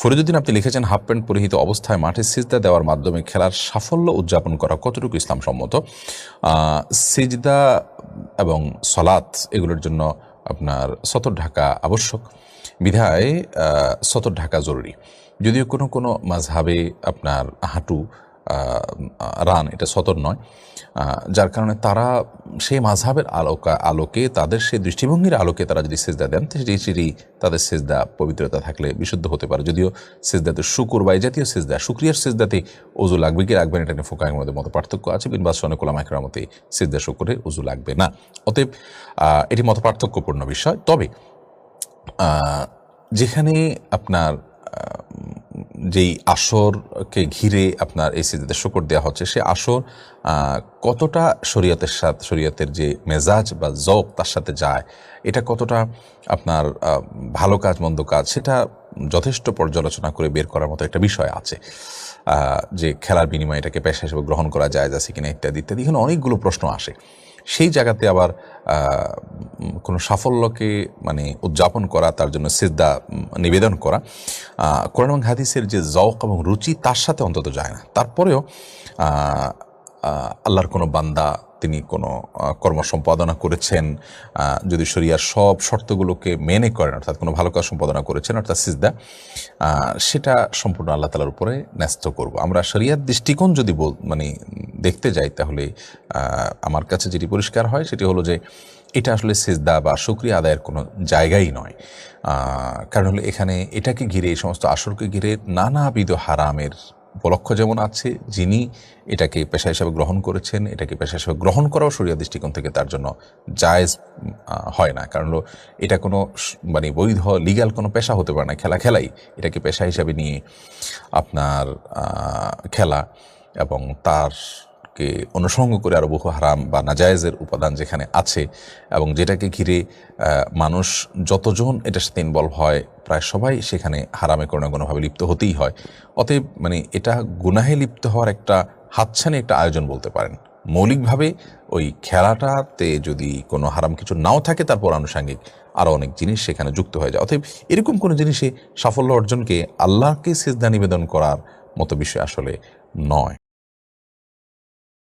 ফরিদুদ্দিন আপনি লিখেছেন, half pant পরিহিত অবস্থায় মাঠে সিজদা দেওয়ার মাধ্যমে খেলার সাফল্য উদযাপন করা কতটুকু ইসলাম সম্মত সিজদা এবং সলাত এগুলোর জন্য আপনার সতর ঢাকা আবশ্যক। বিধায় সতর ঢাকা জরুরি। যদিও কোনো কোনো মাঝহাবে আপনার হাঁটু রান, এটা সতর নয়। যার কারণে তারা সেই মাঝহাবের আলোকা, আলোকে তাদের সেই দৃষ্টিভঙ্গির আলোকে তারা যদি সেজদা দেন সেটি সেটি তাদের সেজদা পবিত্রতা থাকলে বিশুদ্ধ হতে পারে। যদিও সেজদাতে শুকুর বা জাতীয় সেজদা, শুক্রিয়ার সেজদাতে অজু লাগবে কি রাখবেন এটা নিয়ে ফোকাহের মধ্যে মতো পার্থক্য আছে। বিনবাস কোলাম একরার মতে সেজদা শুকুরে অজু লাগবে না। অতএব এটি মত পার্থক্যপূর্ণ বিষয়। তবে যেখানে আপনার যেই আসরকে ঘিরে আপনার এই সিদ্ধাতে শকর দেওয়া হচ্ছে, সে আসর কতটা শরীয়তের সাথে, শরীয়তের যে মেজাজ বা জক তার সাথে যায়, এটা কতটা আপনার ভালো কাজ, মন্দ কাজ, সেটা যথেষ্ট পর্যালোচনা করে বের করার মতো একটা বিষয় আছে। যে খেলার বিনিময়ে এটাকে পেশা হিসেবে গ্রহণ করা যায় যাচ্ছে কিনা ইত্যাদি ইত্যাদি, এখানে অনেকগুলো প্রশ্ন আসে। সেই জায়গাতে আবার কোনো সাফল্যকে মানে উদযাপন করা, তার জন্য সিদ্ধা নিবেদন করা কোরআন এবং হাদিসের যে জওক এবং রুচি, তার সাথে অন্তত যায় না। তারপরেও আল্লাহর কোনো বান্দা, তিনি কোনো কর্ম সম্পাদনা করেছেন যদি শরিয়ার সব শর্তগুলোকে মেনে করেন, অর্থাৎ কোনো ভালো কাজ সম্পাদনা করেছেন, অর্থাৎ সিজদা সেটা সম্পূর্ণ আল্লাহ তালার উপরে ন্যস্ত করব। আমরা শরিয়ার দৃষ্টিকোণ যদি মানে দেখতে যাই তাহলে আমার কাছে যেটি পরিষ্কার হয় সেটি হলো যে এটা আসলে সেজদা বা শুক্রিয়া আদায়ের কোনো জায়গাই নয়। কারণ হলো এখানে এটাকে ঘিরে, এই সমস্ত আসরকে ঘিরে নানাবিধ হারামের উপলক্ষ যেমন আছে, যিনি এটাকে পেশা হিসাবে গ্রহণ করেছেন, এটাকে পেশা হিসাবে গ্রহণ করাও শরীয় দৃষ্টিকোণ থেকে তার জন্য জায়েজ হয় না। কারণ এটা কোনো মানে বৈধ লিগ্যাল কোনো পেশা হতে পারে না, খেলা খেলাই এটাকে পেশা হিসাবে নিয়ে আপনার খেলা এবং তারকে অনুসঙ্গ করে আরও বহু হারাম বা নাজায়েজের উপাদান যেখানে আছে এবং যেটাকে ঘিরে মানুষ যতজন এটার সাথে ইনভলভ হয়, প্রায় সবাই সেখানে হারামে কোনো না কোনোভাবে লিপ্ত হতেই হয়। অতএব মানে এটা গুনাহে লিপ্ত হওয়ার একটা হাতছানি একটা আয়োজন বলতে পারেন। মৌলিকভাবে ওই খেলাটাতে যদি কোনো হারাম কিছু নাও থাকে, তারপর আনুষাঙ্গিক আরও অনেক জিনিস সেখানে যুক্ত হয়ে যায়। অতএব, এরকম কোনো জিনিসে সাফল্য অর্জনকে আল্লাহকে সিজদা নিবেদন করার মতো বিষয় আসলে নয়।